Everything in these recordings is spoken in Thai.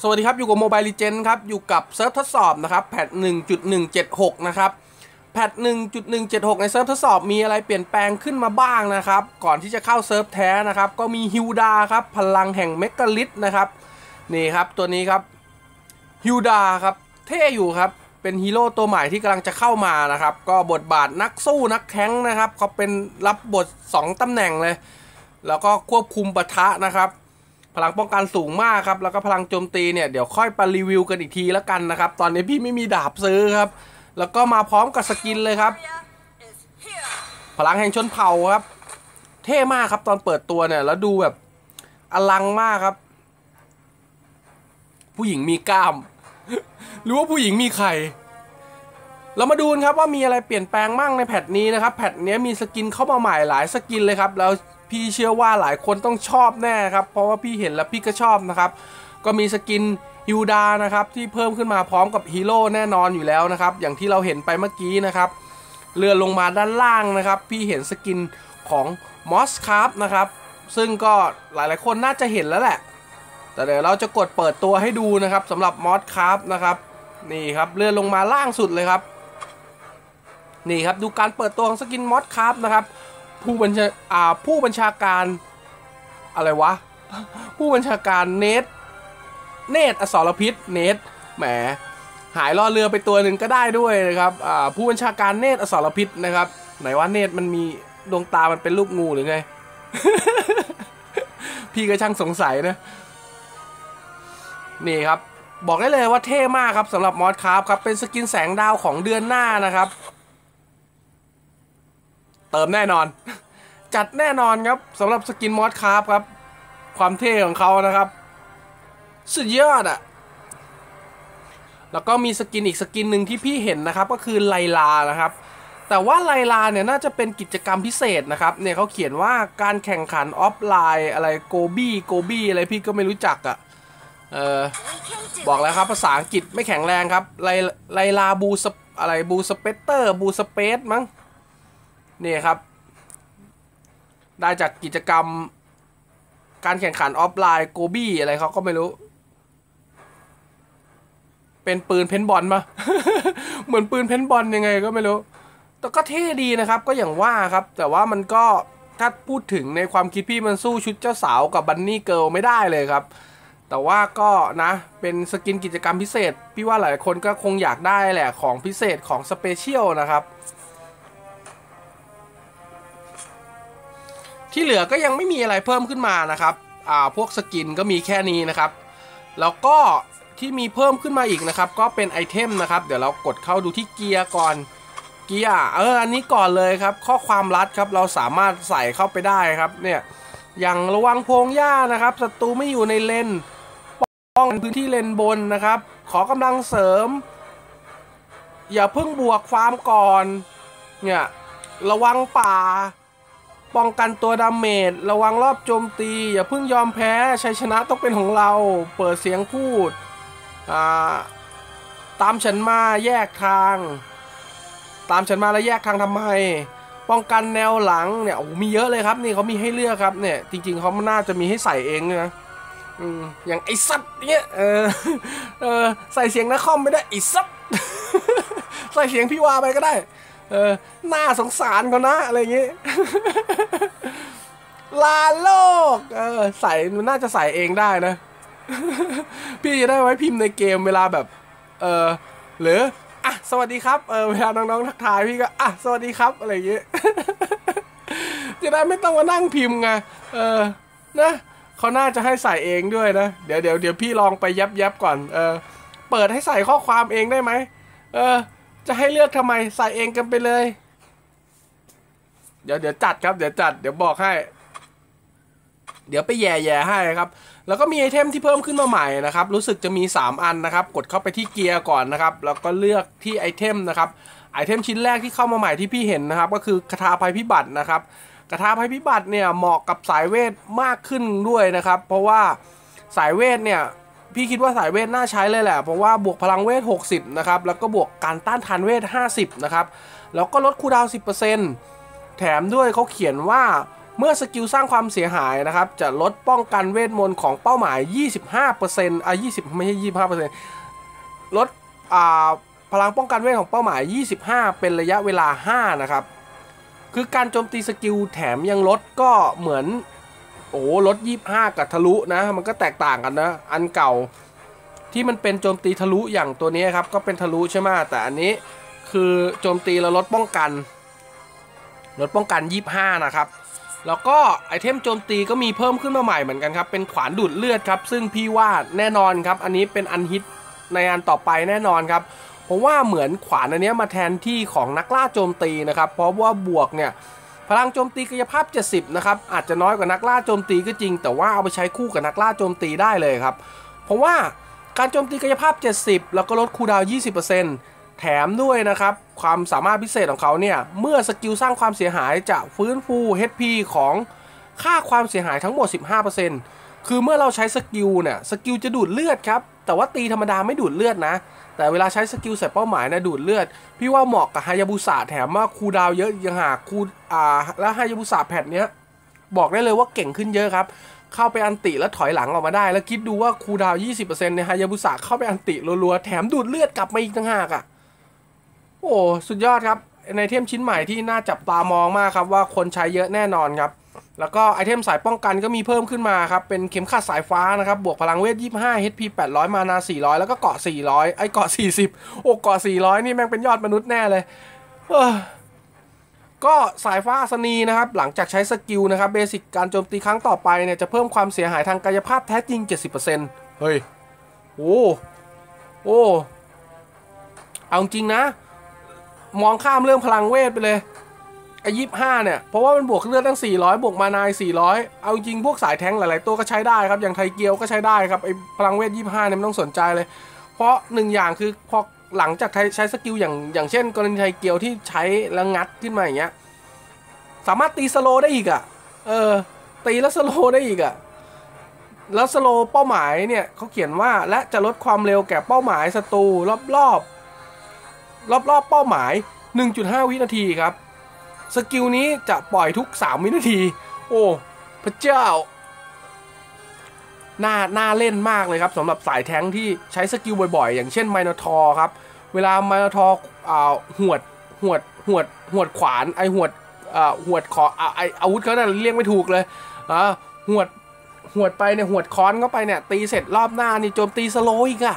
สวัสดีครับ อยู่กับ Mobile Legend ครับ อยู่กับเซิร์ฟทดสอบนะครับ แพท1.176 นะครับ แพท1.176 ในเซิร์ฟทดสอบมีอะไรเปลี่ยนแปลงขึ้นมาบ้างนะครับ ก่อนที่จะเข้าเซิร์ฟแท้นะครับ ก็มีฮิวดาครับ พลังแห่งเมกะลิทนะครับ นี่ครับ ตัวนี้ครับ ฮิวดาครับ เท่อยู่ครับ เป็นฮีโร่ตัวใหม่ที่กำลังจะเข้ามานะครับ ก็บทบาทนักสู้นักแข้งนะครับ เขาเป็นรับบท 2ตำแหน่งเลย แล้วก็ควบคุมปะทะนะครับ พลังป้องกันสูงมากครับ แล้วก็พลังโจมตีเนี่ย เดี๋ยวค่อยไปรีวิวกันอีกทีแล้วกันนะครับ ตอนนี้พี่ไม่มีดาบซื้อครับ แล้วก็มาพร้อมกับสกินเลยครับ พลังแห่งชนเผ่าครับ เท่มากครับตอนเปิดตัวเนี่ย แล้วดูแบบอลังมากครับ ผู้หญิงมีกล้าม หรือว่าผู้หญิงมีไข่เรามาดูนครับว่ามีอะไรเปลี่ยนแปลงมั่งในแพทนี้นะครับ แพทนี้มีสกินเข้ามาใหม่หลายสกินเลยครับ แล้ว พี่เชื่อว่าหลายคนต้องชอบแน่ครับ เพราะว่าพี่เห็นแล้วพี่ก็ชอบนะครับ ก็มีสกินฮิวดานะครับที่เพิ่มขึ้นมาพร้อมกับฮีโร่แน่นอนอยู่แล้วนะครับ อย่างที่เราเห็นไปเมื่อกี้นะครับเลื่อนลงมาด้านล่างนะครับ พี่เห็นสกินของมอสคาร์ฟนะครับ ซึ่งก็หลายๆคนน่าจะเห็นแล้วแหละ แต่เดี๋ยวเราจะกดเปิดตัวให้ดูนะครับสำหรับมอสคาร์ฟนะครับ นี่ครับเลื่อนลงมาล่างสุดเลยครับ นี่ครับดูการเปิดตัวของสกินมอสคาร์ฟนะครับ ผู้บัญชาอ่าผู้บัญชาการอะไรวะ ผู้บัญชาการเนทเนตอสรพิษเนทแหมหายล่อเรือไปตัวหนึ่งก็ได้ด้วยนะครับอ่าผู้บัญชาการเนตอสรพิษนะครับ ไหนว่าเนตมันมีดวงตามันเป็นรูปงูหรือไง พี่ก็ช่างสงสัยนะ นี่ครับ บอกได้เลยว่าเท่มากครับสำหรับมอสคาร์ฟครับ เป็นสกินแสงดาวของเดือนหน้านะครับ เติมแน่นอน จัดแน่นอนครับสำหรับสกินมอสคาร์ฟครับ ความเท่ของเขานะครับ สุดยอดอะแล้วก็มีสกินอีกสกินหนึ่งที่พี่เห็นนะครับ ก็คือไลลานะครับ แต่ว่าไลลาเนี่ยน่าจะเป็นกิจกรรมพิเศษนะครับ เนี่ยเขาเขียนว่าการแข่งขันออฟไลน์อะไรโกบี้โกบี้อะไรพี่ก็ไม่รู้จักอะเออบอกแล้วครับภาษาอังกฤษไม่แข็งแรงครับไลไลลาบูสอะไรบูสเปเตอร์บูสเปซมั้ง นี่ครับ ได้จากกิจกรรม การแข่งขันออฟไลน์โกบี้อะไรเขาก็ไม่รู้ เป็นปืนเพนบอลมาเหมือนปืนเพนบอลยังไงก็ไม่รู้ แต่ก็เท่ดีนะครับ ก็อย่างว่าครับ แต่ว่ามันก็ถ้าพูดถึงในความคิดพี่มันสู้ชุดเจ้าสาวกับบันนี่เกิลไม่ได้เลยครับ แต่ว่าก็นะ เป็นสกินกิจกรรมพิเศษ พี่ว่าหลายคนก็คงอยากได้แหละของพิเศษของสเปเชียลนะครับ ที่เหลือก็ยังไม่มีอะไรเพิ่มขึ้นมานะครับอ่าพวกสกินก็มีแค่นี้นะครับ แล้วก็ที่มีเพิ่มขึ้นมาอีกนะครับ ก็เป็นไอเทมนะครับ เดี๋ยวเรากดเข้าดูที่เกียร์ก่อนเกียร์เอออันนี้ก่อนเลยครับ ข้อความลัดครับเราสามารถใส่เข้าไปได้ครับเนี่ยอย่างระวังโพงหญ้านะครับศัตรูไม่อยู่ในเลนป้องกันพื้นที่เลนบนนะครับ ขอกำลังเสริม อย่าเพิ่งบวกฟาร์มก่อนเนี่ยระวังป่า ป้องกันตัวดาเมจ ระวังรอบโจมตี อย่าเพิ่งยอมแพ้ ชัยชนะต้องเป็นของเรา เปิดเสียงพูด อ่า ตามฉันมาแยกทาง ตามฉันมาแล้วแยกทางทำไม ป้องกันแนวหลังเนี่ย โอ้มีเยอะเลยครับ นี่เขามีให้เลือกครับ เนี่ย จริง ๆเขาน่าจะมีให้ใส่เองนะอย่างไอ้ซัดเนี่ยเออ เออ ใส่เสียงนักคอมไม่ได้ไอ้ซัดใส่เสียงพี่วาไปก็ได้ เออน่าสงสารเขานะอะไรอย่างงี้ลาโลก เออใส่มันน่าจะใส่เองได้นะ พี่จะได้ไว้พิมพ์ในเกมเวลาแบบ เออหรืออะสวัสดีครับเออเวลาน้องๆทักทายพี่ก็อะสวัสดีครับอะไรอย่างงี้จะได้ไม่ต้องมานั่งพิมพ์ไงเออนะเขาน่าจะให้ใส่เองด้วยนะ เดี๋ยวเดี๋ยวเดี๋ยวพี่ลองไปยับยับก่อน เออ เปิดให้ใส่ข้อความเองได้ไหม เออ จะให้เลือกทำไมใส่เองกันไปเลย เดี๋ยวเดี๋ยวจัดครับเดี๋ยวจัด เดี๋ยวบอกให้ เดี๋ยวไปแย่แย่ให้ครับ แล้วก็มีไอเทมที่เพิ่มขึ้นมาใหม่นะครับ รู้สึกจะมี 3 อันนะครับ กดเข้าไปที่เกียร์ก่อนนะครับ แล้วก็เลือกที่ไอเทมนะครับไอเทมชิ้นแรกที่เข้ามาใหม่ที่พี่เห็นนะครับ ก็คือคาถาภัยพิบัตินะครับคาถาภัยพิบัติเนี่ยเหมาะกับสายเวทมากขึ้นด้วยนะครับ เพราะว่าสายเวทเนี่ย พี่คิดว่าสายเวทน่าใช้เลยแหละ เพราะว่าบวกพลังเวท 60 นะครับ แล้วก็บวกการต้านทานเวท 50 นะครับ แล้วก็ลดคูดาวน์10%แถมด้วยเขาเขียนว่าเมื่อสกิลสร้างความเสียหายนะครับ จะลดป้องกันเวทมนต์ของเป้าหมาย 25%อะ20 ไม่ใช่ 25%ลดอ่าพลังป้องกันเวทของเป้าหมาย 25 เป็นระยะเวลา 5 นะครับ คือการโจมตีสกิลแถมยังลดก็เหมือน โอ้ลด25 กับทะลุนะ มันก็แตกต่างกันนะ อันเก่าที่มันเป็นโจมตีทะลุอย่างตัวนี้ครับ ก็เป็นทะลุใช่ไหมแต่อันนี้คือโจมตีแล้วลดป้องกันลดป้องกัน 25 นะครับ แล้วก็ไอเทมโจมตีก็มีเพิ่มขึ้นมาใหม่เหมือนกันครับ เป็นขวานดูดเลือดครับ ซึ่งพี่ว่าแน่นอนครับ อันนี้เป็นอันฮิตในอันต่อไปแน่นอนครับผมว่าเหมือนขวานอันนี้มาแทนที่ของนักล่าโจมตีนะครับ เพราะว่าบวกเนี่ย พลังโจมตีกายภาพ 70 นะครับ อาจจะน้อยกว่านักล่าโจมตีก็จริง แต่ว่าเอาไปใช้คู่กับนักล่าโจมตีได้เลยครับ เพราะว่าการโจมตีกายภาพ 70 แล้วก็ลดคูดาว 20%แถมด้วยนะครับ ความสามารถพิเศษของเขาเนี่ย เมื่อสกิลสร้างความเสียหายจะฟื้นฟู HP ของค่าความเสียหายทั้งหมด 15% คือเมื่อเราใช้สกิลเนี่ยสกิลจะดูดเลือดครับ แต่ว่าตีธรรมดาไม่ดูดเลือดนะ แต่เวลาใช้สกิลใส่เป้าหมายนะดูดเลือด พี่ว่าเหมาะกับฮายาบุสะแถมว่าคูดาวเยอะยังหากคูอ่าแล้วฮายาบุสะแพทเนี้ยบอกได้เลยว่าเก่งขึ้นเยอะครับ เข้าไปอันติแล้วถอยหลังออกมาได้ แล้วคิดดูว่าคูดาว 20%ในฮายาบุสะเข้าไปอันติรัวๆแถมดูดเลือดกลับมาอีกต่างหากอะโอ้สุดยอดครับในเทมชิ้นใหม่ที่น่าจับตามองมากครับว่าคนใช้เยอะแน่นอนครับ แล้วก็ไอเทมสายป้องกันก็มีเพิ่มขึ้นมาครับ เป็นเข็มขัดสายฟ้านะครับ บวกพลังเวท 25 HP 800 มานา 400 แล้วก็เกาะ 400 ไอเกาะ 40 โอ้เกาะ 400 นี่แม่งเป็นยอดมนุษย์แน่เลย เออก็สายฟ้าสนีนะครับ หลังจากใช้สกิลนะครับ เบสิกการโจมตีครั้งต่อไปเนี่ย จะเพิ่มความเสียหายทางกายภาพแท้จริง 70%เฮ้ย โอ้ โอ้ เอาจริงนะ มองข้ามเรื่องพลังเวทไปเลย ไอ้ยี่ห้าเนี่ย เพราะว่ามันบวกเลือดตั้ง 400 บวกมานาย 400 เอาจริงพวกสายแทงหลาย ๆ ตัวก็ใช้ได้ครับ อย่างไทเกียวก็ใช้ได้ครับ ไอ้พลังเวท25เนี่ยไม่ต้องสนใจเลย เพราะหนึ่งอย่างคือพอหลังจากใช้สกิลอย่างอย่างเช่น กรณีไทเกียวที่ใช้แล้วงัดขึ้นมาอย่างเงี้ย สามารถตีสโลได้อีกอะ่ะ เออ ตีแล้วสโลได้อีกอะ่ะแล้วสโลเป้าหมายเนี่ยเขาเขียนว่าและจะลดความเร็วแก่เป้าหมายศัตรูรอบรอบรอบรอบเป้าหมาย 1.5 วินาทีครับ สกิลนี้จะปล่อยทุก 3 วินาที โอ้ พระเจ้า น่า น่าเล่นมากเลยครับสำหรับสายแท้งที่ใช้สกิลบ่อยๆ อย่างเช่นไมโนทอร์ครับ เวลาไมโนทอร์อ่าหวดหวดหวดหวดขวานไอหวดอ่าหวดขออ่าไออาวุธเขาเนี่ยเรียกไม่ถูกเลยอ่าหวดหวดไปเนี่ยหวดค้อนเข้าไปเนี่ยตีเสร็จรอบหน้านี่โจมตีสโลอีกอะ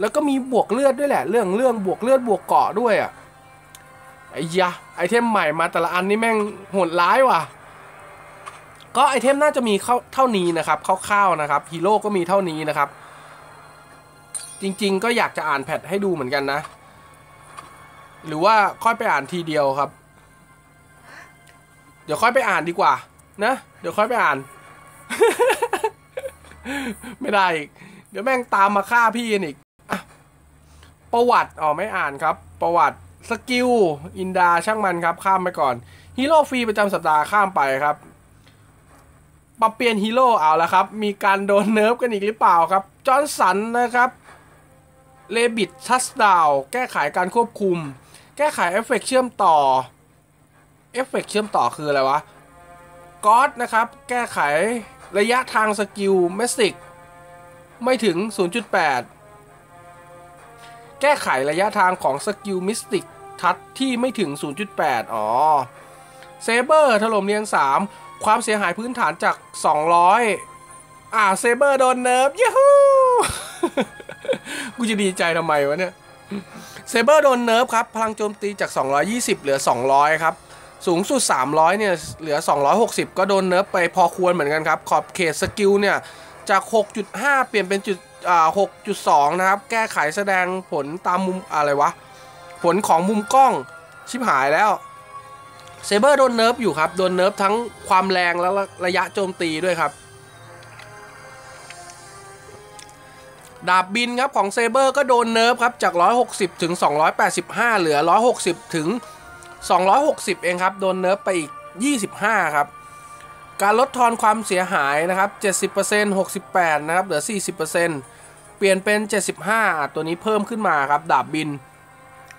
แล้วก็มีบวกเลือดด้วยแหละ เรื่องเรื่องบวกเลือดบวกเกาะด้วยอะ ไอ้ยะไอเทมใหม่มาแต่ละอันนี่แม่งโหดร้ายว่ะ ก็ไอเทมน่าจะมีเท่านี้นะครับคร่าวๆนะครับฮีโร่ก็มีเท่านี้นะครับ จริงๆ ก็อยากจะอ่านแพทให้ดูเหมือนกันนะ หรือว่าค่อยไปอ่านทีเดียวครับ เดี๋ยวค่อยไปอ่านดีกว่า นะ เดี๋ยวค่อยไปอ่าน ไม่ได้อีก เดี๋ยวแม่งตามมาฆ่าพี่อีกประวัติอ๋อไม่อ่านครับ ประวัติ สกิลอินดาช่างมันครับ ข้ามไปก่อนฮีโร่ฟรีประจำสัปดาห์ข้ามไปครับปรับเปลี่ยนฮีโร่เอาละครับ มีการโดนเนิร์ฟกันอีกหรือเปล่าครับ จอร์นสันนะครับเลบิดทัสดาวแก้ไขการควบคุม แก้ไขเอฟเฟกเชื่อมต่อเอฟเฟกเชื่อมต่อคืออะไรวะก็อดนะครับ แก้ไขระยะทางสกิลเมสติกไม่ถึง 0.8 แก้ไขระยะทางของสกิลมิสติก ทัชที่ไม่ถึง 0.8 อ๋อเซเบอร์ถล่มเรียง3ความเสียหายพื้นฐานจาก 200 อ่าเซเบอร์โดนเนิร์ฟยูฮูกูจะดีใจทำไมวะเนี่ยเซเบอร์โดนเนิร์ฟครับ พลังโจมตีจาก 220 เหลือ 200 ครับ สูงสุด 300 เนี่ย เหลือ 260 ก็โดนเนิร์ฟไปพอควรเหมือนกันครับ ขอบเขตสกิลเนี่ย จาก 6.5 เปลี่ยนเป็นจุดอ่า6.2 นะครับ แก้ไขแสดงผลตามมุมอะไรวะ ผลของมุมกล้องชิบหายแล้วเซเบอร์โดนเนิร์ฟอยู่ครับ โดนเนิร์ฟทั้งความแรงและระยะโจมตีด้วยครับ ดาบบินครับของเซเบอร์ก็โดนเนิร์ฟครับ จาก 160 ถึง 285 เหลือ 160 ถึง 260 เองครับ โดนเนิร์ฟไปอีก 25 ครับ การลดทอนความเสียหายนะครับ 70% 68 นะครับ เหลือ 40%เปลี่ยนเป็น 75 ตัวนี้เพิ่มขึ้นมาครับ ดาบบิน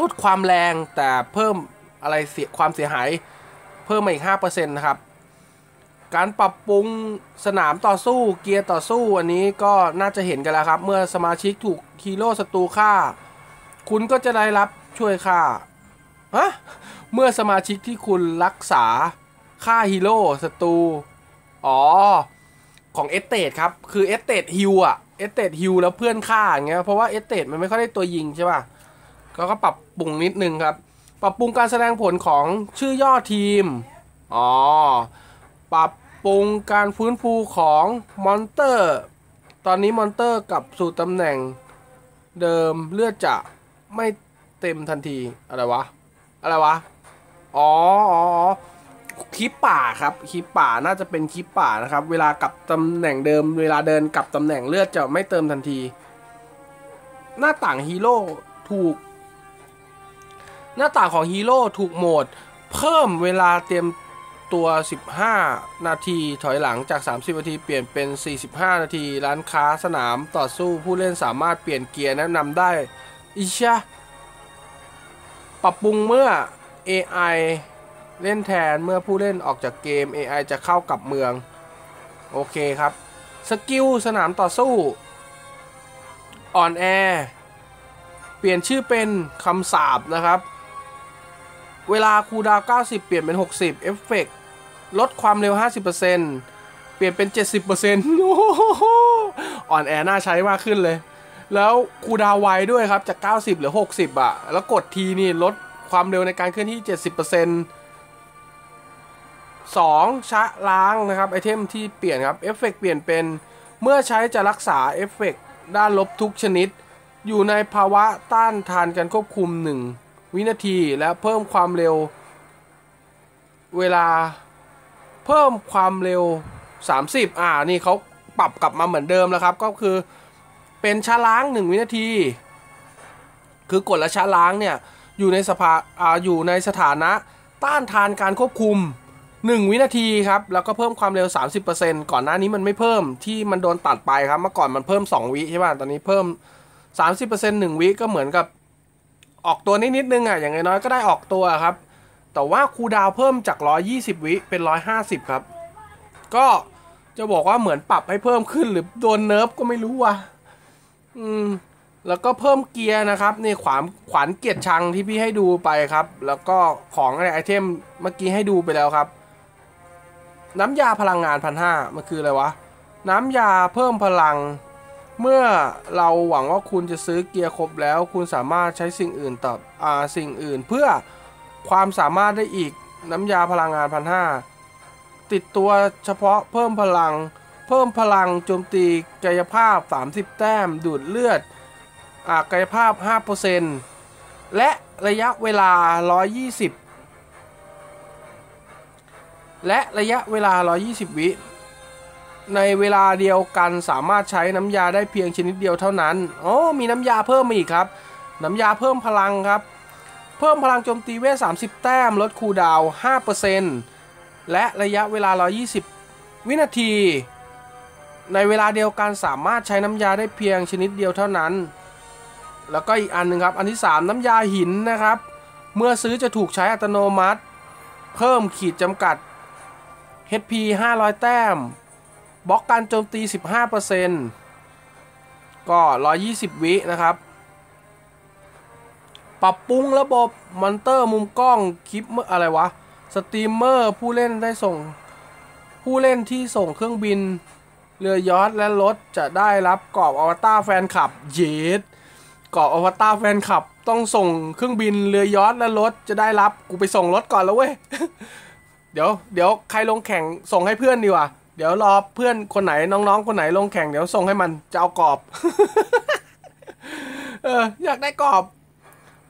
ลดความแรงแต่เพิ่มอะไรเสียความเสียหายเพิ่มมาอีก5%นะครับ การปรับปรุงสนามต่อสู้เกียร์ต่อสู้อันนี้ก็น่าจะเห็นกันแล้วครับ เมื่อสมาชิกถูกฮีโร่ศัตรูฆ่า คุณก็จะได้รับช่วยฆ่าฮะเมื่อสมาชิกที่คุณรักษาฆ่าฮีโร่ศัตรูอ๋อ ของเอสเตดครับ คือเอสเตดฮิลอะเอสเตดฮิลแล้วเพื่อนฆ่าอย่างเงี้ยเพราะว่าเอสเตดมันไม่ค่อยได้ตัวยิงใช่ป่ะ ก็ก็ปรับปรุงนิดนึงครับ ปรับปรุงการแสดงผลของชื่อย่อทีม อ๋อ ปรับปรุงการฟื้นฟูของมอนเตอร์ ตอนนี้มอนเตอร์กลับสู่ตำแหน่งเดิมเลือดจะไม่เต็มทันที อะไรวะ อะไรวะ อ๋ออ๋อคลิปป่าครับคลิปป่าน่าจะเป็นคลิปป่านะครับ เวลากลับตำแหน่งเดิม เวลาเดินกลับตำแหน่งเลือดจะไม่เติมทันที หน้าต่างฮีโร่ถูก หน้าต่างของฮีโร่ถูกโหมด เพิ่มเวลาเตรียมตัว 15 นาทีถอยหลังจาก 30 นาที เปลี่ยนเป็น 45 นาที ร้านค้าสนามต่อสู้ผู้เล่นสามารถเปลี่ยนเกียร์แนะนำได้ อิชะปรับปรุงเมื่อ AI เล่นแทนเมื่อผู้เล่นออกจากเกม AI จะเข้ากับเมือง โอเคครับ สกิลสนามต่อสู้ อ่อนแอ เปลี่ยนชื่อเป็นคำสาบนะครับ เวลาคูลดาวน์90 เปลี่ยนเป็น 60 เอฟเฟกลดความเร็ว 50%เปลี่ยนเป็น 70%โอ้โหอ่อนแอน่าใช้มากขึ้นเลย แล้วคูลดาวไวด้วยครับ จาก 90เหลือ 60อะแล้วกดทีนี่ลดความเร็วในการเคลื่อนที่ 70% 2 ชะล้างนะครับไอเทมที่เปลี่ยนครับเอฟเฟกเปลี่ยนเป็น เมื่อใช้จะรักษาเอฟเฟกด้านลบทุกชนิด อยู่ในภาวะต้านทานการควบคุม 1 วินาทีและเพิ่มความเร็ว เวลาเพิ่มความเร็ว 30 อ่านี่เขาปรับกลับมาเหมือนเดิมแล้วครับ ก็คือเป็นชะล้าง 1 วินาที คือกดและชะล้างเนี่ยอยู่ในสภาอ่าอยู่ในสถานะต้านทานการควบคุม 1 วินาทีครับ แล้วก็เพิ่มความเร็ว 30%ก่อนหน้านี้มันไม่เพิ่มที่มันโดนตัดไปครับ เมื่อก่อนมันเพิ่ม 2 วิใช่ป่ะตอนนี้เพิ่ม 30% 1 วิก็เหมือนกับ ออกตัวนิดนิดนึงอะอย่างน้อยก็ได้ออกตัวครับ แต่ว่าคูดาวเพิ่มจาก 120 วิเป็น 150 ครับ ก็จะบอกว่าเหมือนปรับให้เพิ่มขึ้นหรือโดนเนิร์ฟก็ไม่รู้ว่ะอืมแล้วก็เพิ่มเกียร์นะครับนี่ขวานขวานเกียร์ชังที่พี่ให้ดูไปครับ แล้วก็ของอะไรไอเทมเมื่อกี้ให้ดูไปแล้วครับ น้ำยาพลังงานพันห้ามันคืออะไรวะ น้ำยาเพิ่มพลัง เมื่อเราหวังว่าคุณจะซื้อเกียร์ครบแล้ว คุณสามารถใช้สิ่งอื่นตอบอ่าสิ่งอื่น เพื่อความสามารถได้อีกน้ำยาพลังงานพันห้าติดตัวเฉพาะเพิ่มพลัง เพิ่มพลังโจมตีกายภาพ 30 แต้ม ดูดเลือดอากายภาพ 5%และระยะเวลา 120 และระยะเวลา 120 วิ ในเวลาเดียวกันสามารถใช้น้ำยาได้เพียงชนิดเดียวเท่านั้นโอ้มีน้ำยาเพิ่มมาอีกครับ น้ำยาเพิ่มพลังครับ เพิ่มพลังโจมตีเวท 30 แต้ม ลดคูดาวน์5%และระยะเวลา 120 วินาที ในเวลาเดียวกันสามารถใช้น้ำยาได้เพียงชนิดเดียวเท่านั้น แล้วก็อีกอันหนึ่งครับ อันที่ 3 น้ำยาหินนะครับ เมื่อซื้อจะถูกใช้อัตโนมัติ เพิ่มขีดจำกัด HP 500 แต้ม บล็อกการโจมตี 15%ก็ 120 วินะครับ ปรับปรุงระบบมอนเตอร์มุมกล้องคลิปอะไรวะ สตรีมเมอร์ผู้เล่นได้ส่ง ผู้เล่นที่ส่งเครื่องบิน เรือยอทและรถจะได้รับกรอบอวตารแฟนคลับเยดกรอบอวตารแฟนคลับต้องส่งเครื่องบินเรือยอทและรถจะได้รับกูไปส่งรถก่อนแล้วเว้ย เดี๋ยวเดี๋ยวใครลงแข่งส่งให้เพื่อนดีกว่า เดี๋ยวรอเพื่อนคนไหนน้องๆ คนไหนลงแข่งเดี๋ยวส่งให้มันจะเอากรอบ เอออยากได้กรอบ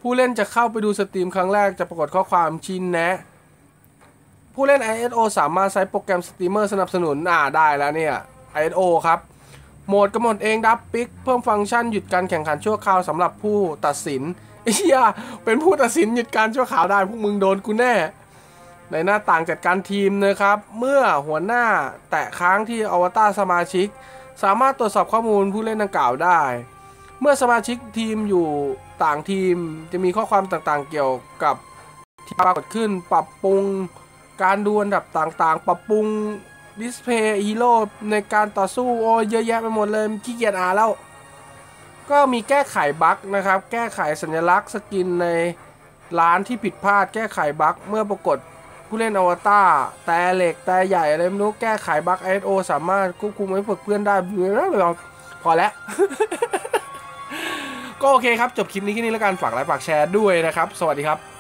ผู้เล่นจะเข้าไปดูสตรีมครั้งแรกจะปรากฏข้อความชี้แนะ ผู้เล่น ISO สามารถใช้โปรแกรมสตรีมเมอร์สนับสนุนอ่าได้แล้วเนี่ย ISO ครับโหมดกำหนดเองดับปิกเพิ่มฟังก์ชันหยุดการแข่งขันชั่วคราวสำหรับผู้ตัดสินไอ้เหี้ยเป็นผู้ตัดสินหยุดการชั่วคราวได้พวกมึงโดนกูแน่ ในหน้าต่างจัดการทีมนะครับ เมื่อหัวหน้าแตะค้างที่อวตารสมาชิก สามารถตรวจสอบข้อมูลผู้เล่นดังกล่าวได้ เมื่อสมาชิกทีมอยู่ต่างทีมจะมีข้อความต่างๆเกี่ยวกับที่ปรากฏขึ้นปรับปรุงการดูอันดับต่างๆ ปรับปรุงดิสเพย์ฮีโร่ในการต่อสู้โอ้เยอะแยะไปหมดเลยขี้เกียจอ่านแล้ว ก็มีแก้ไขบั๊กนะครับ แก้ไขสัญลักษณ์สกินในร้านที่ผิดพลาดแก้ไขบั๊กเมื่อปรากฏ ผู้เล่นอวตารแต่เหล็กแต่ใหญ่อะไรไม่รู้แก้ไขบั๊กไอโอสามารถควบคุมให้ฝึกเพื่อนได้พอแล้ว ก็โอเคครับ จบคลิปนี้แค่นี้แล้วกันฝากไลค์ฝากแชร์ด้วยนะครับ สวัสดีครับ